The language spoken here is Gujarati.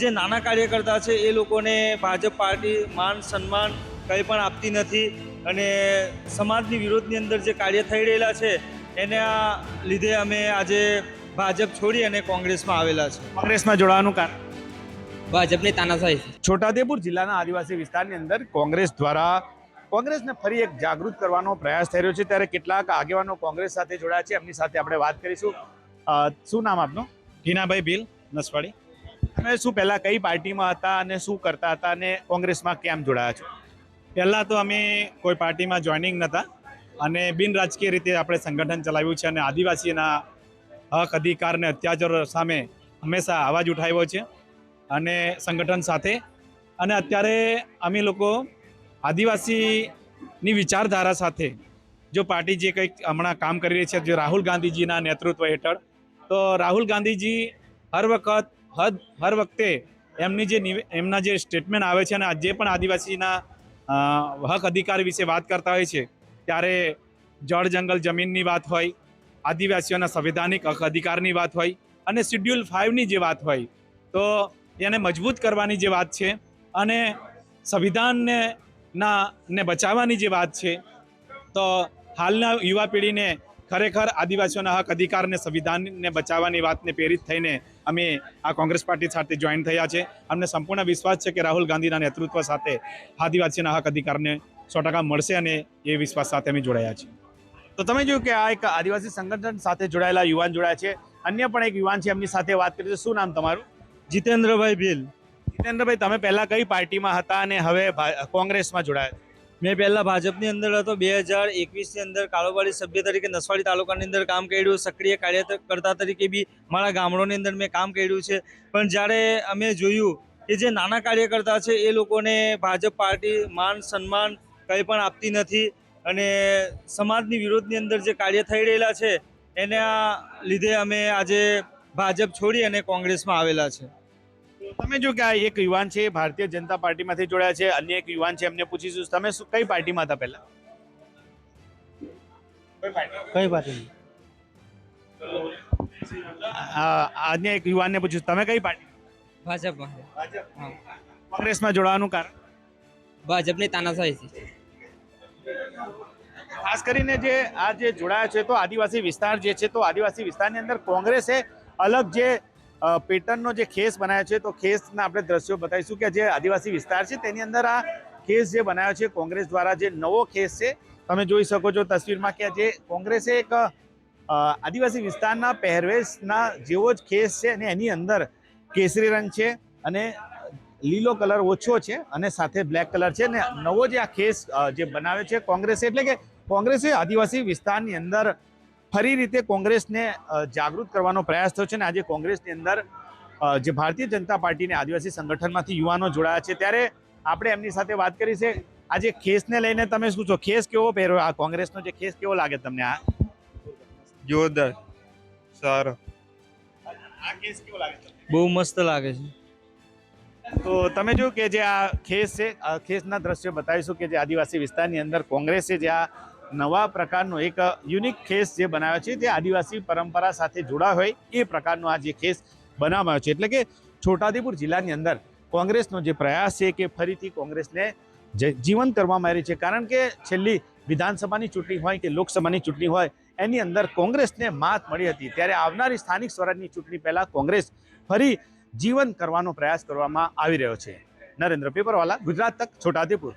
જે નાના કાર્યકર્તા છે એ લોકોને ભાજપ પાર્ટી માન સન્માન કંઈ પણ આપતી નથી અને સમાજની વિરોધની અંદર જે કાર્ય થઈ રહેલા છે એના લીધે અમે આજે ભાજપ છોડી અને કોંગ્રેસમાં આવેલા છે. કોંગ્રેસમાં જોડાવાનું કારણ? ભાજપની તાનાશાહી. છોટાદેપુર જિલ્લાના આદિવાસી વિસ્તારની અંદર કોંગ્રેસ દ્વારા કોંગ્રેસને ફરી એક જાગૃત કરવાનો પ્રયાસ થઈ રહ્યો છે. ત્યારે કેટલાક આગેવાનો કોંગ્રેસ સાથે જોડાયા છે. એમની સાથે આપણે વાત કરીશું. શું નામ આપનું? હિનાભાઈ ભીલ નસવાડી. તમે શું પહેલા કઈ પાર્ટીમાં હતા અને શું કરતા હતા અને કોંગ્રેસમાં કેમ જોડાયા છો? પહેલાં તો અમે કોઈ પાર્ટીમાં જોઈનિંગ નહોતા અને બિન રાજકીય રીતે આપણે સંગઠન ચલાવ્યું છે અને આદિવાસીના હક, અધિકાર અને અત્યાચારો સામે હંમેશા અવાજ ઉઠાવ્યો છે અને સંગઠન સાથે. અને અત્યારે અમે લોકો આદિવાસીની વિચારધારા સાથે જો પાર્ટી જે કંઈક હમણાં કામ કરી રહી છે, જે રાહુલ ગાંધીજીના નેતૃત્વ હેઠળ, તો રાહુલ ગાંધીજી હર વખત હદ હર વખતે એમની જે એમના જે સ્ટેટમેન્ટ આવે છે અને જે પણ આદિવાસીના હક અધિકાર વિશે વાત કરતા હોય છે, ત્યારે જળ, જંગલ, જમીનની વાત હોય, આદિવાસીઓના સંવિધાનિક હક અધિકારની વાત હોય અને શિડ્યુલ ફાઇવની જે વાત હોય, તો એને મજબૂત કરવાની જે વાત છે અને સંવિધાનને ના ને બચાવવાની જે વાત છે, તો હાલના યુવા પેઢીને ખરેખર આદિવાસીઓના હક અધિકાર અને સંવિધાનને બચાવવાની વાતને પ્રેરિત થઈને અમે આ કોંગ્રેસ પાર્ટી સાથે જોઈન થયા છે. અમને સંપૂર્ણ વિશ્વાસ છે કે રાહુલ ગાંધીના નેતૃત્વ સાથે આદિવાસીના હક અધિકારને સો ટકા મળશે અને એ વિશ્વાસ સાથે અમે જોડાયા છીએ. તો તમે જોયું કે આ એક આદિવાસી સંગઠન સાથે જોડાયેલા યુવાન જોડાયા છે. અન્ય પણ એક યુવાન છે એમની સાથે વાત કરી છે. શું નામ તમારું? જીતેન્દ્રભાઈ ભીલ. જીતેન્દ્રભાઈ તમે પહેલાં કઈ પાર્ટીમાં હતા અને હવે કોંગ્રેસમાં જોડાયા મેં પહેલાં ભાજપની અંદર હતો, બે હજાર એકવીસની અંદર કારોબારી સભ્ય તરીકે નસવાડી તાલુકાની અંદર કામ કર્યું, સક્રિય કાર્યકર્તા તરીકે બી મારા ગામડોની અંદર મેં કામ કર્યું છે. પણ જ્યારે અમે જોયું કે જે નાના કાર્યકર્તા છે, એ લોકોને ભાજપ પાર્ટી માન, સન્માન કંઈ પણ આપતી નથી અને સમાજની વિરોધની અંદર જે કાર્ય થઈ રહેલા છે, એના લીધે અમે આજે ભાજપ છોડી અને કોંગ્રેસમાં આવેલા છે. તમે જો કે આ એક યુવાન છે ભારતીય જનતા પાર્ટીમાંથી જોડાયા છે અન્ય એક યુવાન છે એમને પૂછીશું તમે શું કઈ પાર્ટીમાં હતા પહેલા? કઈ પાર્ટી? આ- અન્ય એક યુવાનને પૂછ્યું તમે કઈ પાર્ટી? ભાજપમાં હા. કોંગ્રેસમાં જોડાવાનું કારણ? ભાજપની તાનાશાહી છે. ખાસ કરીને જે આ જે જોડાયા છે તો આદિવાસી વિસ્તાર જે છે તો આદિવાસી વિસ્તારની અંદર કોંગ્રેસે અલગ જે પેટર્નનો જે ખેસ બનાવ્યો છે, તો ખેસના આપણે દ્રશ્યો બતાવીશું કે જે આદિવાસી વિસ્તાર છે, તેની અંદર આ ખેસ જે બનાવ્યો છે, કોંગ્રેસ દ્વારા જે નવો ખેસ છે, તમે જોઈ શકો છો તસવીરમાં કે જે કોંગ્રેસે એક આદિવાસી વિસ્તારના પહેરવેશના જેવો જ ખેસ છે અને એની અંદર કેસરી રંગ છે અને લીલો કલર ઓછો છે અને સાથે બ્લેક કલર છે અને નવો જે આ ખેસ જે બનાવ્યો છે કોંગ્રેસે, એટલે કે કોંગ્રેસે આદિવાસી વિસ્તારની અંદર ફરી રીતે કોંગ્રેસને જાગૃત કરવાનો પ્રયાસ થયો છે અને આજે કોંગ્રેસની અંદર જે ભારતીય જનતા પાર્ટીને આદિવાસી સંગઠનમાંથી યુવાનો જોડાયા છે. ત્યારે આપણે એમની સાથે વાત કરી છે. આજે ખેસને લઈને તમે શું છો? ખેસ કેવો પહેર્યો? આ કોંગ્રેસનો જે ખેસ કેવો લાગે તમને? આ જોરદાર. સારો. આ ખેસ કેવો લાગે તમને? બહુ મસ્ત લાગે છે. તો તમે જો કે જે આ ખેસ છે આ ખેસના દ્રશ્યો બતાવીશું કે જે આદિવાસી વિસ્તારની અંદર કોંગ્રેસે જે આ નવા પ્રકારનો એક યુનિક ખેસ જે બનાવ્યો છે, તે આદિવાસી પરંપરા સાથે જોડાયો હોય, એ પ્રકારનો આ જે ખેસ બનાવવામાં આવ્યો છે. એટલે કે છોટાઉદેપુર જિલ્લાની અંદર કોંગ્રેસનો જે પ્રયાસ છે કે ફરીથી કોંગ્રેસને જીવન કરવામાં આવી છે, કારણ કે છેલ્લી વિધાનસભાની ચૂંટણી હોય કે લોકસભાની ચૂંટણી હોય, એની અંદર કોંગ્રેસને માત મળી હતી. ત્યારે આવનારી સ્થાનિક સ્વરાજની ચૂંટણી પહેલાં કોંગ્રેસ ફરી જીવંત કરવાનો પ્રયાસ કરવામાં આવી રહ્યો છે. નરેન્દ્ર પેપરવાલા, ગુજરાત તક, છોટાઉદેપુર.